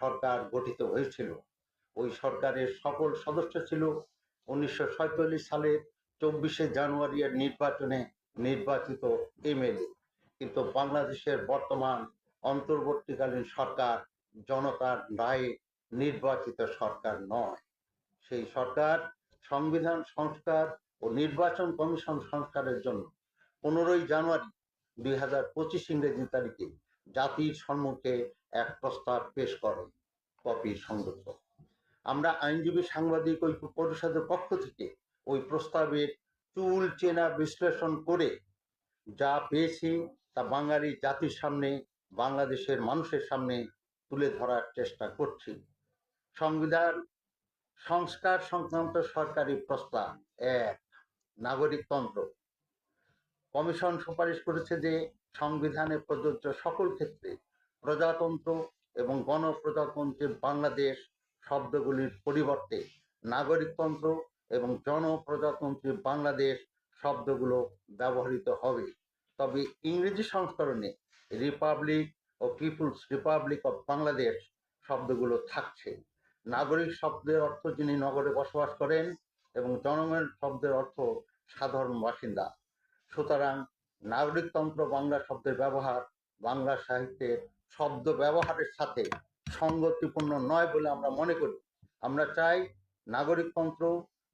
সরকার গঠিত হয়েছিল। ওই সরকারের সকল সদস্য ছিল। উনিশশো সাতচল্লিশ সালের চব্বিশে জানুয়ারি নির্বাচনে নির্বাচিত এমএলএ কিন্তু বাংলাদেশের বর্তমান অন্তর্বর্তীকালীন সরকার জনতার রায়ে নির্বাচিত সরকার নয়। সেই সরকার সংবিধান সংস্কার ও নির্বাচন কমিশন সংস্কারের জন্য পনেরোই জানুয়ারি দুই হাজার পঁচিশ ইংরেজি তারিখে জাতির সম্মুখে এক প্রস্তাব পেশ করে, কপি সংযুক্ত। আমরা আইনজীবী সাংবাদিক ঐক্য পরিষদের পক্ষ থেকে ওই প্রস্তাবের চুল চেনা বিশ্লেষণ করে যা পেয়েছি তা বাঙালি জাতির সামনে, বাংলাদেশের মানুষের সামনে তুলে ধরার চেষ্টা করছি। সংবিধান, সংস্কার সংক্রান্ত সরকারি প্রস্তাব এক নাগরিকতন্ত্র কমিশন সুপারিশ করেছে যে সংবিধানে প্রযোজ্য সকল ক্ষেত্রে প্রজাতন্ত্র এবং গণপ্রজাতন্ত্রের বাংলাদেশ শব্দগুলির পরিবর্তে নাগরিকতন্ত্র এবং জনপ্রজাতন্ত্রী বাংলাদেশ শব্দগুলো ব্যবহৃত হবে। তবে ইংরেজি সংস্করণে রিপাবলিক ও পিপুলস রিপাবলিক অফ বাংলাদেশ শব্দগুলো থাকছে। নাগরিক শব্দের অর্থ যিনি নগরে বসবাস করেন এবং জনগণ শব্দের অর্থ সাধারণ বাসিন্দা। সুতরাং নাগরিকতন্ত্র বাংলা শব্দের ব্যবহার বাংলা সাহিত্যের শব্দ ব্যবহারের সাথে সঙ্গতিপূর্ণ নয় বলে আমরা মনে করি। আমরা চাই নাগরিকতন্ত্র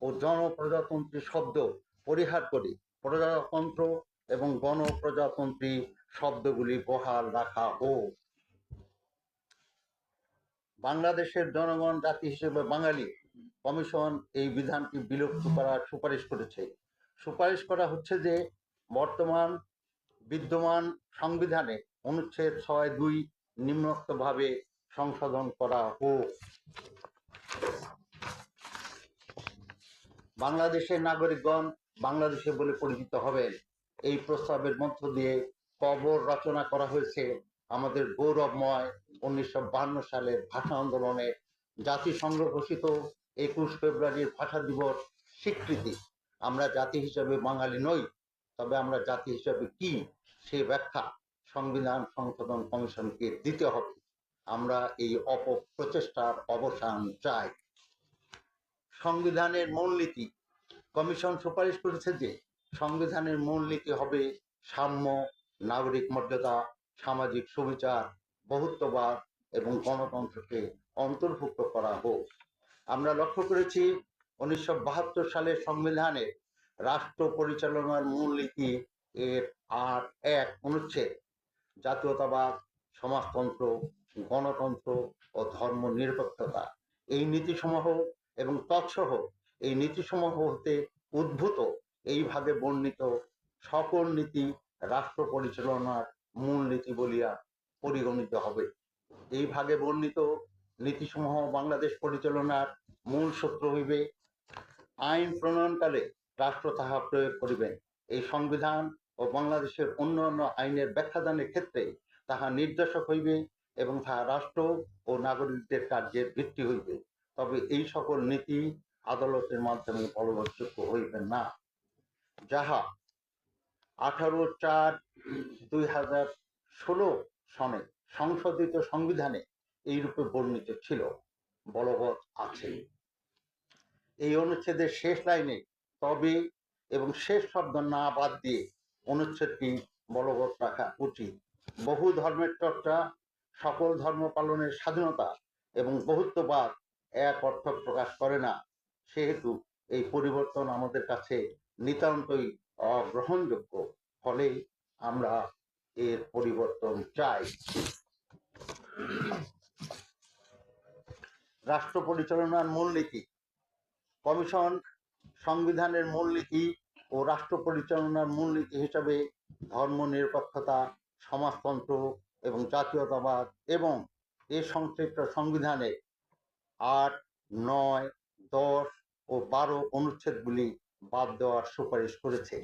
ও জনপ্রজাতন্ত্রী শব্দ পরিহার করে প্রজাতন্ত্র এবং গণপ্রজাতন্ত্রী শব্দগুলি বহাল রাখা হোক। বাংলাদেশের জনগণ, জাতি হিসেবে বাঙালি কমিশন এই বিধানটি বিলুপ্ত করার সুপারিশ করেছে। সুপারিশ করা হচ্ছে যে বর্তমান বিদ্যমান সংবিধানে অনুচ্ছেদ ছয় দুই নিম্নোক্তভাবে সংশোধন করা হোক। বাংলাদেশের নাগরিকগণ বাংলাদেশে বলে পরিচিত হবেন। এই প্রস্তাবের মধ্য দিয়ে কবর রচনা করা হয়েছে আমাদের গৌরবময় উনিশশো সালের ভাষা আন্দোলনে। জাতিসংঘ ঘোষিত একুশ ফেব্রুয়ারির ভাষা দিবস স্বীকৃতি। আমরা জাতি হিসেবে বাঙালি নই তবে আমরা জাতি হিসেবে কি? সে ব্যাখ্যা সংবিধান সংশোধন কমিশনকে দিতে হবে। আমরা এই অপপ্রচেষ্টার অবসান চাই। সংবিধানের মূলনীতি, কমিশন সুপারিশ করেছে যে সংবিধানের মূলনীতি হবে সাম্য, নাগরিক মর্যাদা, সামাজিক সুবিচার, বহুত্ববাদ এবং গণতন্ত্রকে অন্তর্ভুক্ত করা হোক। আমরা লক্ষ্য করেছি উনিশশো বাহাত্তর সালের সংবিধানে রাষ্ট্র পরিচালনার মূলনীতি এর আর এক অনুচ্ছেদ, জাতীয়তাবাদ, সমাজতন্ত্র, গণতন্ত্র ও ধর্ম নিরপেক্ষতা। এই নীতিসমূহ এবং তৎসহ এই নীতিসমূহ হতে উদ্ভূত, এই ভাগে বর্ণিত সকল নীতি রাষ্ট্র পরিচালনার মূল নীতি বলিয়া পরিগণিত হবে। এই ভাগে বর্ণিত নীতিসমূহ বাংলাদেশ পরিচালনার মূল সূত্র হইবে আইন প্রণয়নকালে রাষ্ট্র তাহা প্রয়োগ করিবেন এই সংবিধান ও বাংলাদেশের অন্যান্য আইনের ব্যাখ্যাদানের ক্ষেত্রে তাহা নির্দেশক হইবে এবং তাহা রাষ্ট্র ও নাগরিকদের কার্যের ভিত্তি হইবে। তবে এই সকল নীতি আদালতের মাধ্যমে বলবৎযোগ্য হইবে না। যাহা আঠারো চার দুই হাজার ষোলো সনে সংশোধিত সংবিধানে এই রূপে বর্ণিত ছিল। বলবৎ আছে। এই অনুচ্ছেদের শেষ লাইনে তবে এবং শেষ শব্দ না বাদ দিয়ে অনুচ্ছেদটি বলবৎ রাখা উচিত। বহু ধর্মের চর্চা, সকল ধর্ম পালনের স্বাধীনতা এবং বহুত্ববাদ এক অর্থ প্রকাশ করে না। সেহেতু এই পরিবর্তন আমাদের কাছে নিতান্তই অগ্রহণযোগ্য। ফলে আমরা এর পরিবর্তন চাই। রাষ্ট্র পরিচালনার মূলনীতি। কমিশন সংবিধানের মূলনীতি ও রাষ্ট্র পরিচালনার মূলনীতি হিসাবে ধর্ম নিরপেক্ষতা, সমাজতন্ত্র এবং জাতীয়তাবাদ এবং এ সংশ্লিষ্ট সংবিধানে আট, নয়, দশ ও বারো অনুচ্ছেদগুলি বাদ দেওয়ার সুপারিশ করেছে।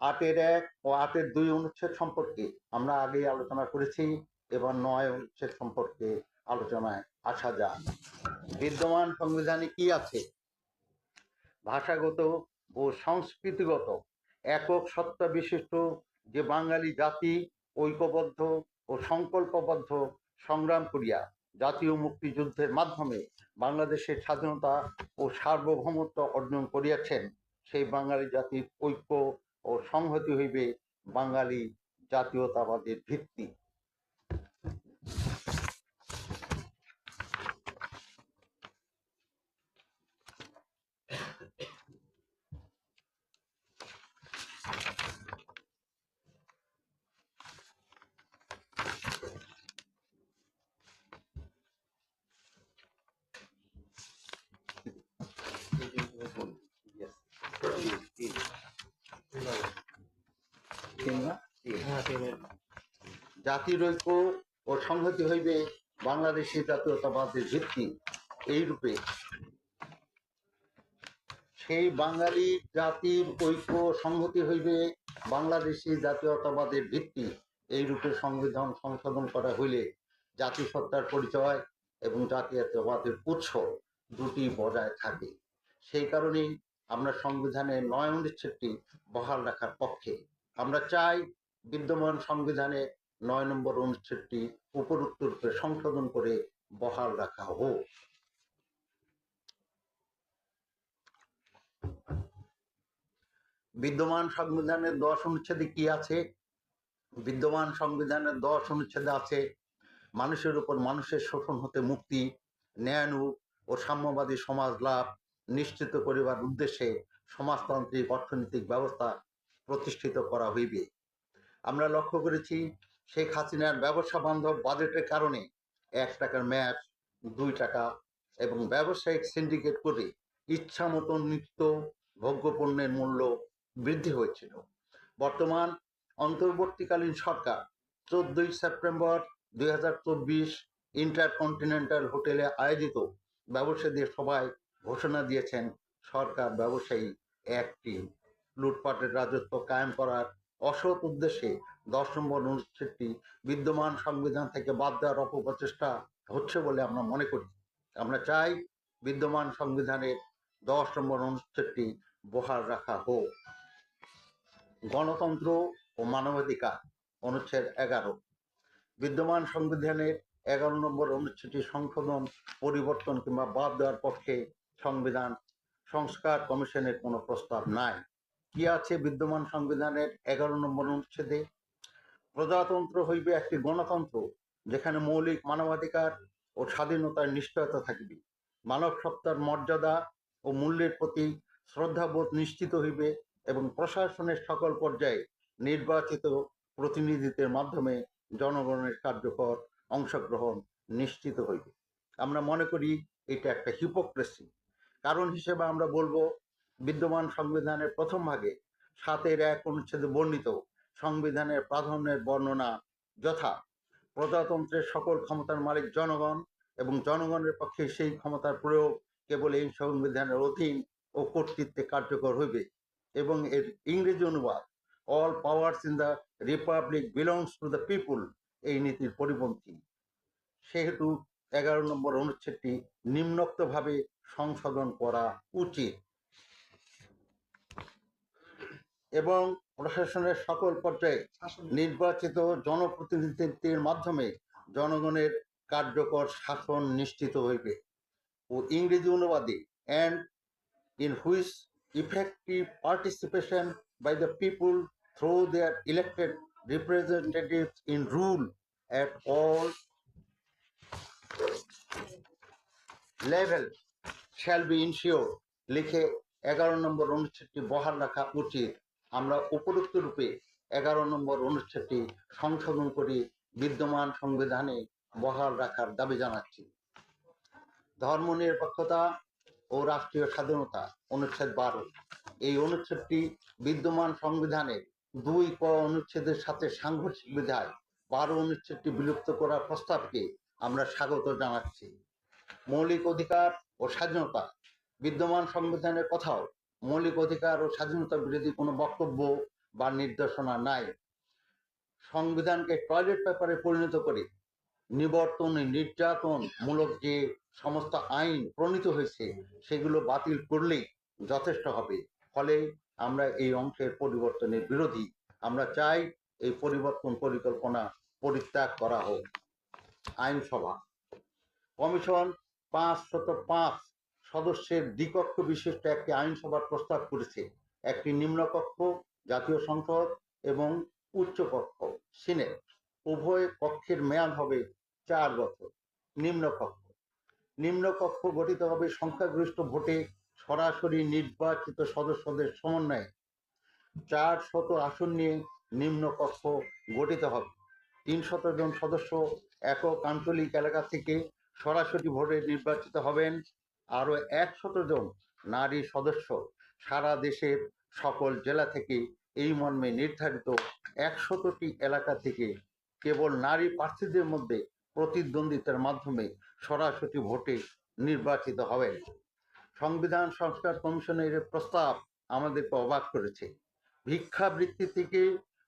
আটের এক ও আটের দুই অনুচ্ছেদ সম্পর্কে আমরা আগেই আলোচনা করেছি, এবার নয় অনুচ্ছেদ সম্পর্কে আলোচনায় আসা যাক। বিদ্যমান সংবিধানে কি আছে? ভাষাগত ও সংস্কৃতিগত একক সত্তা বিশিষ্ট যে বাঙালি জাতি ঐক্যবদ্ধ ও সংকল্পবদ্ধ সংগ্রাম করিয়া জাতীয় মুক্তিযুদ্ধের মাধ্যমে বাংলাদেশের স্বাধীনতা ও সার্বভৌমত্ব অর্জন করিয়াছেন, সেই বাঙালি জাতির ঐক্য ও সংহতি হইবে বাঙালি জাতীয়তাবাদের ভিত্তি তিন না? তিন। জাতির ঐক্য ও সংহতি হইবে, বাংলাদেশের জাতীয়তাবাদের ভিত্তি। এই রূপে সেই বাঙালি জাতির ঐক্য সংহতি হইবে বাংলাদেশি জাতীয়তাবাদের ভিত্তি। এই রূপে সংবিধান সংশোধন করা হইলে জাতিসত্তার পরিচয় এবং জাতীয়তাবাদের উৎস দুটি বজায় থাকে। সেই কারণেই আমরা সংবিধানের নয় অনুচ্ছেদটি বহাল রাখার পক্ষে। আমরা চাই বিদ্যমান সংবিধানে নয় নম্বর অনুচ্ছেদটি উপরোক্ত রূপে সংশোধন করে বহাল রাখা হোক। বিদ্যমান সংবিধানের দশ অনুচ্ছেদে কি আছে? বিদ্যমান সংবিধানের দশ অনুচ্ছেদে আছে, মানুষের উপর মানুষের শোষণ হতে মুক্তি ন্যায়ানুগ ও সাম্যবাদী সমাজ লাভ, নিশ্চিত করিবার উদ্দেশ্যে সমাজতান্ত্রিক অর্থনৈতিক ব্যবস্থা প্রতিষ্ঠিত করা হইবে। আমরা লক্ষ্য করেছি শেখ হাসিনার ব্যবসা বান্ধব বাজেটের কারণে এক টাকার ম্যাচ, দুই টাকা এবং ব্যবসায়িক সিন্ডিকেট করে ইচ্ছা মতো নিত্য ভোগ্যপণ্যের মূল্য বৃদ্ধি হয়েছিল। বর্তমান অন্তর্বর্তীকালীন সরকার চোদ্দই সেপ্টেম্বর দুই হাজার চব্বিশ ইন্টারকন্টিনেন্টাল হোটেলে আয়োজিত ব্যবসায়ীদের সভায় ঘোষণা দিয়েছেন সরকার ব্যবসায়ী একটি লুটপাটের রাজত্ব কায়েম করার অসৎ উদ্দেশ্যে দশ নম্বর অনুচ্ছেদটি বিদ্যমান সংবিধান থেকে বাদ দেওয়ার অপপ্রচেষ্টা হচ্ছে বলে আমরা মনে করি। আমরা চাই বিদ্যমান সংবিধানের দশ নম্বর অনুচ্ছেদটি বহাল রাখা হোক। গণতন্ত্র ও মানবাধিকার, অনুচ্ছেদ এগারো। বিদ্যমান সংবিধানের এগারো নম্বর অনুচ্ছেদটি সংশোধন, পরিবর্তন কিংবা বাদ দেওয়ার পক্ষে সংবিধান সংস্কার কমিশনের কোনো প্রস্তাব নাই। কি আছে বিদ্যমান সংবিধানের এগারো নম্বর অনুচ্ছেদে? প্রজাতন্ত্র হইবে একটি গণতন্ত্র যেখানে মৌলিক মানবাধিকার ও স্বাধীনতার নিশ্চয়তা থাকবে। মানব সত্তার মর্যাদা ও মূল্যের প্রতি শ্রদ্ধাবোধ নিশ্চিত হইবে এবং প্রশাসনের সকল পর্যায়ে নির্বাচিত প্রতিনিধিত্বের মাধ্যমে জনগণের কার্যকর অংশগ্রহণ নিশ্চিত হইবে। আমরা মনে করি এটা একটা হিপোক্রেসি কারণ হিসেবে আমরা বলব বিদ্যমান সংবিধানের প্রথম ভাগে সাতের এক অনুচ্ছেদে বর্ণিত। সংবিধানের প্রাধান্যের বর্ণনা যথা, প্রজাতন্ত্রের সকল ক্ষমতার মালিক জনগণ এবং জনগণের পক্ষে সেই ক্ষমতার প্রয়োগ কেবল এই সংবিধানের অধীন ও কর্তৃত্বে কার্যকর হইবে এবং এর ইংরেজি অনুবাদ all powers in the republic belongs to the people এই নীতির পরিপন্থী। সেহেতু এগারো নম্বর অনুচ্ছেদটি নিম্নোক্তভাবে সংশোধন করা উচিত। এবং প্রশাসনের সকল পর্যায়ে নির্বাচিত জনপ্রতিনিধিত্বের মাধ্যমে জনগণের কার্যকর শাসন নিশ্চিত হইবে। ও ইংরেজি অনুবাদে and in which effective participation by the people through their elected representatives in rule at all level shall be ensured লিখে এগারো নম্বর অনুচ্ছেদটি বহাল রাখা উচিত। আমরা উপরোক্ত রূপে এগারো নম্বর অনুচ্ছেদটি সংশোধন করে বিদ্যমান সংবিধানে বহাল রাখার দাবি জানাচ্ছি। ধর্মনিরপেক্ষতা ও রাষ্ট্রীয় স্বাধীনতা, অনুচ্ছেদ বারো। এই অনুচ্ছেদটি বিদ্যমান সংবিধানের দুই ক অনুচ্ছেদের সাথে সাংঘর্ষিক বিধায় বারো অনুচ্ছেদটি বিলুপ্ত করার প্রস্তাবকে আমরা স্বাগত জানাচ্ছি। মৌলিক অধিকার ও স্বাধীনতা বিদ্যমান সংবিধানের কথাও মৌলিক অধিকার ও স্বাধীনতা বিরোধী কোনো বক্তব্য বা নির্দেশনা নাই। সংবিধানকে টয়লেট পেপারে পরিণত করে। নিবর্তন, নির্যাতন মূলক যে সমস্ত আইন প্রণীত হয়েছে, সেগুলো বাতিল করলেই যথেষ্ট হবে। ফলে আমরা এই অংশের পরিবর্তনের বিরোধী। আমরা চাই এই পরিবর্তন পরিকল্পনা পরিত্যাগ করা হোক। আইনসভা। কমিশন পাঁচ শত পাঁচ সদস্যের দ্বিকক্ষ বিশিষ্ট একটি আইনসভার প্রস্তাব করেছে। একটি নিম্নকক্ষ, জাতীয় সংসদ এবং উচ্চকক্ষ, সিনেট। উভয় কক্ষের মেয়াদ হবে চার বছর। নিম্নকক্ষ। নিম্নকক্ষ গঠিত হবে সংখ্যাগরিষ্ঠ ভোটে সরাসরি নির্বাচিত সদস্যদের সমন্বয়ে। চার শত আসন নিয়ে নিম্নকক্ষ গঠিত হবে। তিন জন সদস্য একক আঞ্চলিক এলাকা থেকে সরাসরি ভোটে নির্বাচিত হবেন। আরও একশত জন নারী সদস্য সারা দেশের সকল জেলা থেকে এই মর্মে নির্ধারিত একশতটি এলাকা থেকে কেবল নারী প্রার্থীদের মধ্যে প্রতিদ্বন্দ্বিতার মাধ্যমে সরাসরি ভোটে নির্বাচিত হবেন। সংবিধান সংস্কার কমিশনের প্রস্তাব আমাদেরকে অবাক করেছে। ভিক্ষাবৃত্তি থেকে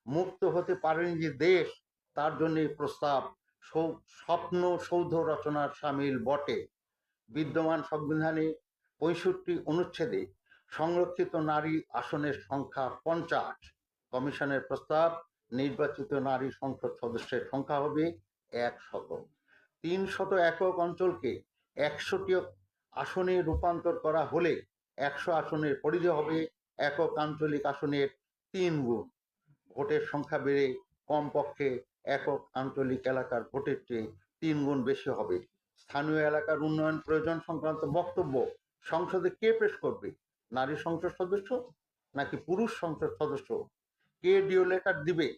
মুক্ত হতে পারেনি যে দেশ, তার জন্য এই প্রস্তাব স্বপ্ন সৌধ রচনার সামিল বটে। বিদ্যমান সংবিধানে পঁয়ষট্টি অনুচ্ছেদে সংরক্ষিত নারী আসনের সংখ্যা পঞ্চাশ। কমিশনের প্রস্তাব, নির্বাচিত নারী সংসদ সদস্যের সংখ্যা হবে এক শত। তিন শত একক অঞ্চলকে একশোটি আসনে রূপান্তর করা হলে একশো আসনের পরিধি হবে একক আঞ্চলিক আসনের তিন গুণ। ভোটের সংখ্যা বেড়ে কমপক্ষে একক আঞ্চলিক এলাকার ভোটের চেয়ে তিন গুণ বেশি হবে। স্থানীয় এলাকার উন্নয়ন প্রয়োজন সংক্রান্ত বক্তব্য সংসদে কে পেশ করবে? নারী সংসদ সদস্য নাকি পুরুষ সংসদ সদস্য? কে ডিও লেটার দিবে?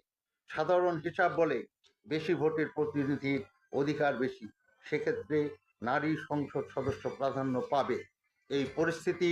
সাধারণ হিসাব বলে বেশি ভোটের প্রতিনিধির অধিকার বেশি। সেক্ষেত্রে নারী সংসদ সদস্য প্রাধান্য পাবে। এই পরিস্থিতি